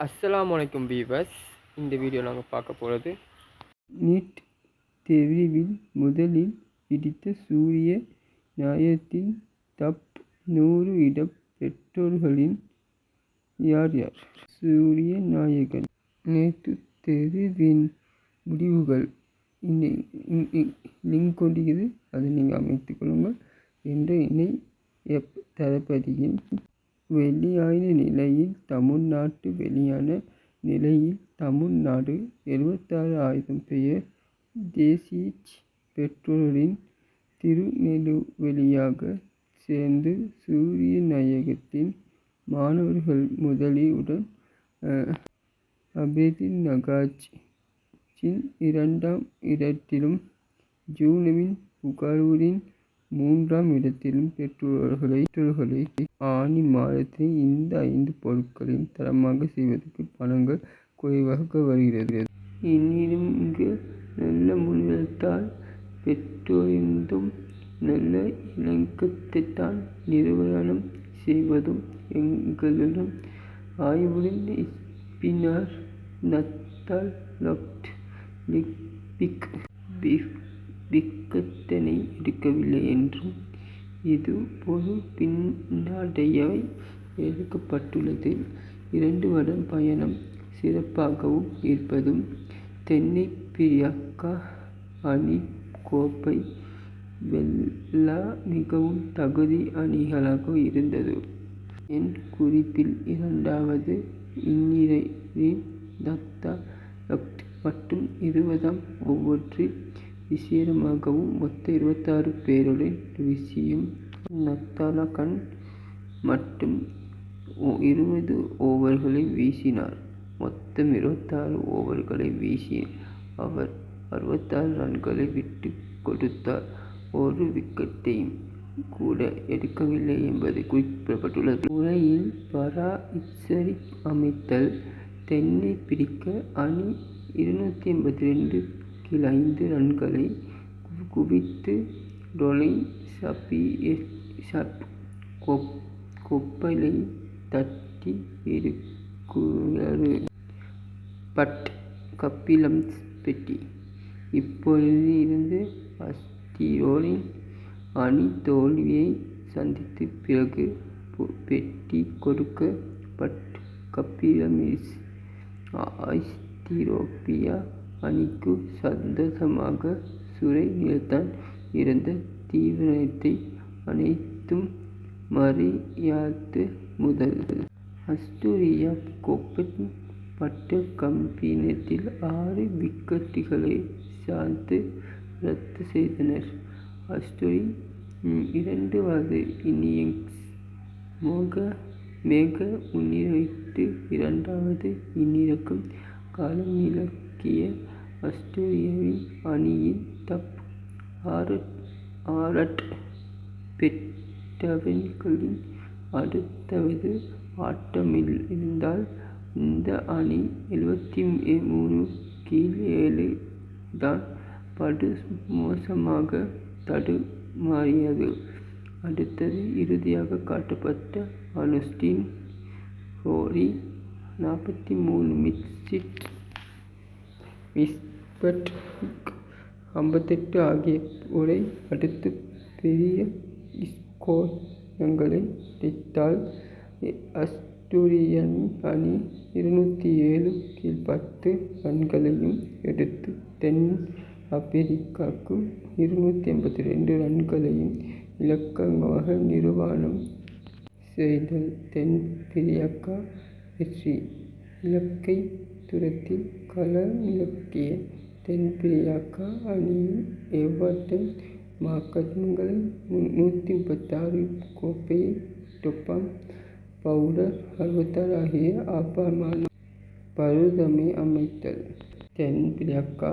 அஸ்லாம் வலைக்கும் பீவர்ஸ் இந்த வீடியோ நாங்கள் பார்க்க போகிறது நீட் தெரிவில் முதலில் பிடித்த சூரிய நியாயத்தின் தப் நூறு இடம் பெற்றோர்களின் யார் யார்? சூரிய நாயகன். நேற்று தெரிவின் முடிவுகள் லிங்க் கொண்டிருக்கிறது. அதை நீங்கள் அமைத்துக் கொள்ளுங்கள் என்ற இணை எப் தளபதியின் வெளியான நிலையில் தமிழ்நாட்டு வெளியான நிலையில் தமிழ்நாடு எழுபத்தாறு ஆயிரம் பேர் தேசிய பெற்றோரின் திருநெல்வேலியாக சேர்ந்து சூரிய நாயகத்தின் மாணவர்கள் முதலியுடன் அபேதில் நகாஜின் இரண்டாம் இடத்திலும் ஜூனவின் புகாரூரின் மூன்றாம் இடத்திலும் பெற்றோர்களை பெற்றோர்களை ஆனி மாதத்தில் இந்த ஐந்து பொருட்களையும் தரமாக செய்வதற்கு பணங்கள் குறைவாக வருகிறது. எனினும் இங்கு நல்ல முன்னிலத்தால் பெற்றோரிந்தும் நல்ல இலக்கத்தைத்தான் நிறுவனம் செய்வதும் எங்களிடம் ஆய்வுடன் பின்னர் நத்தால் லொக்ட் பிக் பிக்கத்தனை எடுக்கவில்லை என்றும் இது பொது பின்னடைவை எடுக்கப்பட்டுள்ளது. இரண்டு வருடம் பயணம் சிறப்பாகவும் இருப்பதும் தென்னை பிரியாக்கா அணி கோப்பை வெல்ல மிகவும் தகுதி அணிகளாக இருந்தது. என் குறிப்பில் இரண்டாவது இந்நிலையின் தத்தா லக்ட் மற்றும் இருபதாம் ஒவ்வொன்றில் விசேடமாகவும் மொத்த இருபத்தாறு பேருடன் விஷயம் நத்தாலகன் மட்டும் இருபது ஓவர்களை வீசினார். மொத்தம் இருபத்தாறு ஓவர்களை வீசி அவர் அறுபத்தாறு ரன்களை விட்டு கொடுத்தார். ஒரு விக்கெட்டையும் கூட எடுக்கவில்லை என்பது குறிப்பிடப்பட்டுள்ளது. முறையில் பரா இச்சரி அமைத்தல் தென்னை பிடிக்க அணி இருநூற்றி எண்பத்தி ரெண்டு கீழ் ஐந்து ரன்களை குவித்து டொலை சப்பி சப் கொப் கொப்பலை தட்டி இருக்கிறது பட் கப்பிலம் பெட்டி. இப்பொழுது இருந்து அஸ்திரோரின் அணி தோல்வியை சந்தித்து பிறகு பெட்டி கொடுக்க பட் கப்பிலமிஸ் ஐஸ்திரோப்பியா அணிக்கு சந்தோஷமாக சுரை நிலத்தான் இருந்த தீவிரத்தை அனைத்தும் மறியாத்து முதல். அஸ்டூரியா கோப்பன் பட்ட கம்பீனத்தில் ஆறு விக்கெட்டுகளை சார்ந்து ரத்து செய்தனர். அஸ்டூரி இரண்டாவது இன்னிங்ஸ் மோக மேக முன்னிறைத்து இரண்டாவது இன்னிறக்கும் களமிறக்கிய ஆஸ்திரேலியாவின் அணியின் டப் ஆரட் ஆரட் பெற்றவன்களின் அடுத்தாவது ஆட்டமிருந்தால் இந்த அணி எழுபத்தி மூணு கீழ் ஏழு தான் படு மோசமாக தடுமாறியது. அடுத்தது இறுதியாக காட்டப்பட்ட அனுஸ்டின் ஹோரி நாற்பத்தி மூணு மிட்சிட் விஸ்பட் ஐம்பத்தெட்டு ஆகிய ஆகியோரை அடுத்து பெரிய ஸ்கோரங்களை அடித்தால் அஸ்டூரியன் அணி இருநூற்றி ஏழு கீழ் பத்து ரன்களையும் எடுத்து தென் ஆப்பிரிக்காவுக்கு இருநூற்றி எண்பத்தி ரெண்டு ரன்களையும் இலக்கமாக நிர்வாணம் செய்தல் தென் பிரியாக்கா வெற்றி. இலக்கை துரத்தி களமிறக்கிய தென் பிரியாக்கா அணியின் எவர்டன் மார்க்கங்களை நூற்றி முப்பத்தாறு கோப்பையை டொப்பாம் பவுடர் அறுபத்தாறு ஆகிய அபாரமான பருதமை அமைத்தல் தென் பிரியாக்கா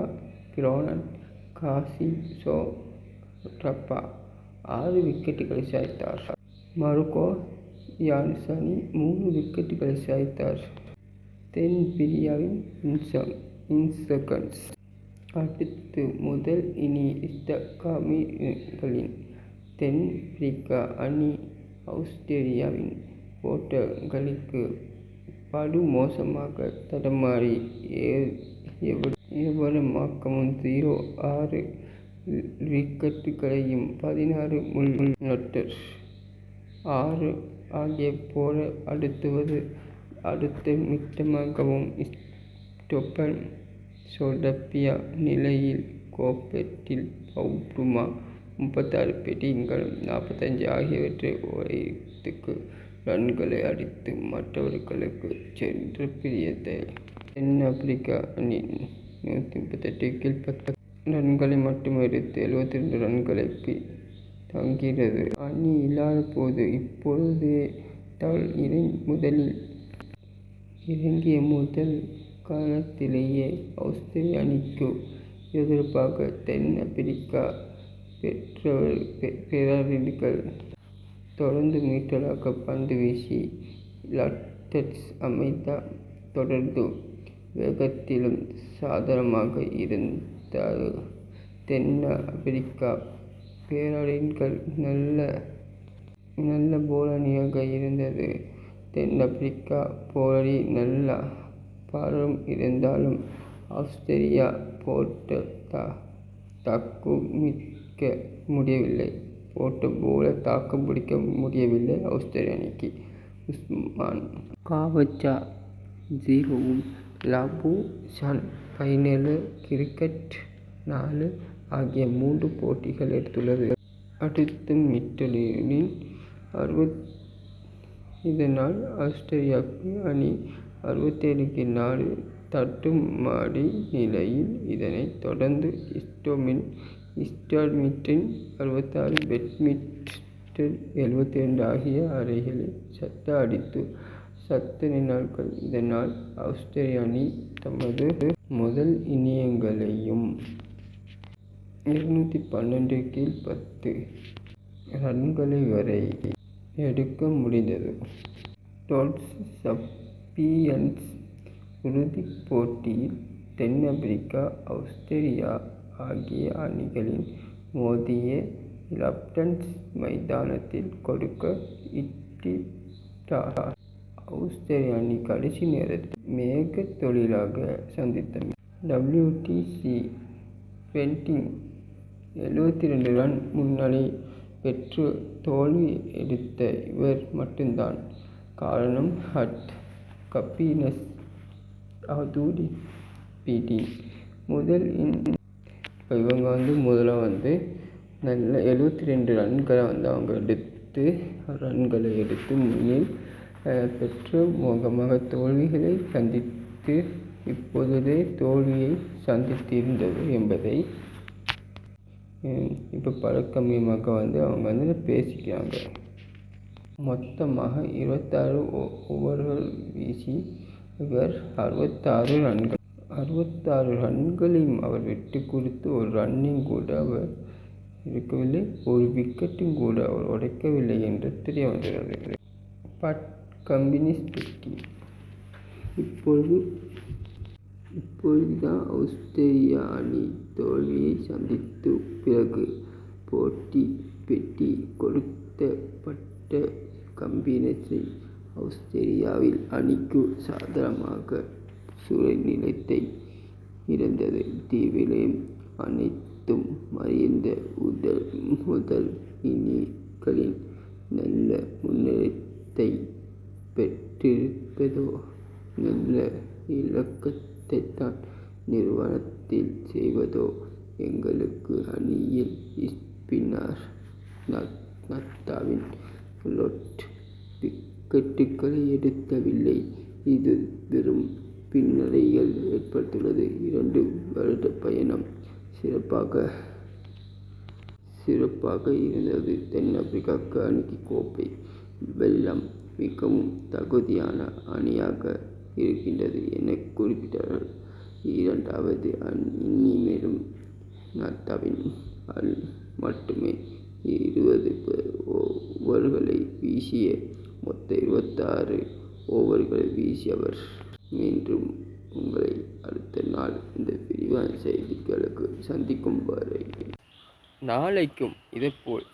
கிரோனன் காசிம் சோ ரப்பா ஆறு விக்கெட்டுகளை சாய்த்தார் மருகோ யான்சனி மூணு விக்கெட்டுகளை சாய்த்தார் தென் பிரியாவின் இன்சம் இன்செகண்ட்ஸ் அடுத்து முதல் இனி இஸ்தகாமிகளின் தென் பிரிக்கா அணி ஆஸ்திரேலியாவின் ஓட்டங்களுக்கு படுமோசமாக தடுமாறி எவரமாக்கமும் ஜீரோ ஆறு விக்கெட்டுகளையும் பதினாறு முள் நட்டர் ஆறு ஆகிய போல அடுத்துவது அடுத்து மிட்டமாகவும் ஸ்டொப்பன் சோடப்பியா நிலையில் கோப்பெட்டில் பவுட்ருமா முப்பத்தாறு பெட்டிங்களும் நாற்பத்தஞ்சு ஆகியவற்றை ஓரத்துக்கு ரன்களை அடித்து மற்றவர்களுக்கு சென்று பிரியத்தை. தென்னாப்பிரிக்கா அணி நூற்றி முப்பத்தெட்டு பத்து ரன்களை மட்டும் எடுத்து எழுபத்தி ரெண்டு ரன்களை தங்கியது. அணி இல்லாத போது இப்பொழுதே தால் இறை முதலில் இறங்கிய முதல் காலத்திலேயே ஆஸ்திரேலிய அணிக்கு எதிர்ப்பாக தென் ஆப்பிரிக்கா பெற்றவர் பேரறிஞர்கள் தொடர்ந்து மீட்டலாக பந்து வீசி லட்டர்ஸ் அமைத்த தொடர்ந்து வேகத்திலும் சாதாரணமாக இருந்தார். தென் ஆப்பிரிக்கா நல்ல நல்ல போலணியாக இருந்தது. தென் ஆப்பிரிக்கா நல்ல பாரம் இருந்தாலும் ஆஸ்திரேலியா போட்ட தாக்குமிக்க முடியவில்லை. போட்ட போல தாக்கு பிடிக்க முடியவில்லை. ஆஸ்திரேலிய அணிக்கு உஸ்மான். காவச்சா ஜீரோவும் லாபு ஷான் பதினேழு கிரிக்கெட் நாலு ஆகிய மூன்று போட்டிகள் எடுத்துள்ளது. அடுத்து மிட்டலின் அறுபத் இதனால் ஆஸ்திரேலியாவுக்கு அணி அறுபத்தேழுக்கு நாலு தட்டுமாடி நிலையில் இதனைத் தொடர்ந்து இஸ்டோமின் ஸ்டார்மிட்டின் அறுபத்தாறு பெட்மிட்டன் எழுபத்தி ரெண்டு ஆகிய அறைகளில் சத்த அடித்து சத்தனினார்கள் இதனால் ஆஸ்திரேலிய அணி தமது முதல் இனியங்களையும் இருநூற்றி பன்னெண்டு கீழ் பத்து ரன்களை வரை எடுக்க முடிந்தது. டோல்ஸ் சப்பியன்ஸ் இறுதிப் போட்டியில் தென் ஆப்பிரிக்கா ஆஸ்திரேலியா ஆகிய அணிகளின் மோதிய லப்டன்ஸ் மைதானத்தில் கொடுக்க இட்டிட்டார். ஆஸ்திரேலிய அணி கடைசி நேரத்தில் மேக தொழிலாக சந்தித்தது. டபிள்யூடிசி பென்டிங் எழுபத்தி ரெண்டு ரன் முன்னணி பெற்று தோல்வி எடுத்த இவர் மட்டும்தான். காரணம் ஹட் கப்பினஸ் அதூரி பிடி. முதல் இப்போ இவங்க வந்து முதல்ல வந்து நல்ல எழுபத்தி ரெண்டு ரன்களை வந்து அவங்க எடுத்து ரன்களை எடுத்து முன்னில் பெற்று மோகமாக தோல்விகளை சந்தித்து இப்பொழுதே தோல்வியை சந்தித்திருந்தது என்பதை இப்போ பழக்கமியமாக வந்து அவங்க வந்து பேசிக்கிறாங்க. மொத்தமாக இருபத்தாறு ஓவர்கள் வீசி இவர் அறுபத்தாறு ரன்கள். அறுபத்தாறு ரன்களையும் அவர் விட்டு கொடுத்து ஒரு ரன்னிங் கூட அவர் இருக்கவில்லை ஒரு விக்கெட்டும் கூட அவர் உடைக்கவில்லை என்று தெரிய வந்துள்ளது பட் கம்பெனிஸ் பெட்டி இப்பொழுது இப்பொழுதுதான் அவுஸ்திரேலியா அணி தோல்வியை சந்தித்து பிறகு போட்டி பெட்டி கொடுத்தப்பட்ட கம்பினஸை ஆஸ்திரேலியாவில் அணிக்கு சாதகமாக சூழ்நிலைத்தை இருந்தது தீவிலே அனைத்தும் மறைந்த உதல் முதல் இனிகளின் நல்ல முன்னேற்றத்தை பெற்றிருப்பதோ? நல்ல இலக்கத்தைத்தான் நிறுவனத்தில் செய்வதோ? எங்களுக்கு அணியில் ஸ்பின்னர் நத்தாவின் லொட் விக்கெட்டுகளை எடுக்கவில்லை இது வெறும் பின்னடைகள் ஏற்பட்டுள்ளது இரண்டு வருட பயணம் சிறப்பாக சிறப்பாக இருந்தது. தென்னாப்பிரிக்காவுக்கு அணிக்கு கோப்பை வெள்ளம் மிகவும் தகுதியான அணியாக இருக்கின்றது என குறிப்பிட்டார்கள். இரண்டாவது இனிமேலும் நத்தாவின் அல் மட்டுமே. இருபது ஓவர்களை வீசிய மொத்த இருபத்தாறு ஓவர்களை வீசியவர். மீண்டும் உங்களை அடுத்த நாள் இந்த விரிவான செய்திகளுக்கு சந்திக்கும் வரை. நாளைக்கும் இதேபோல்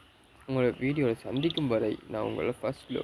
உங்களை வீடியோவில் சந்திக்கும் வரை நான் உங்களை ஃபஸ்ட் லோ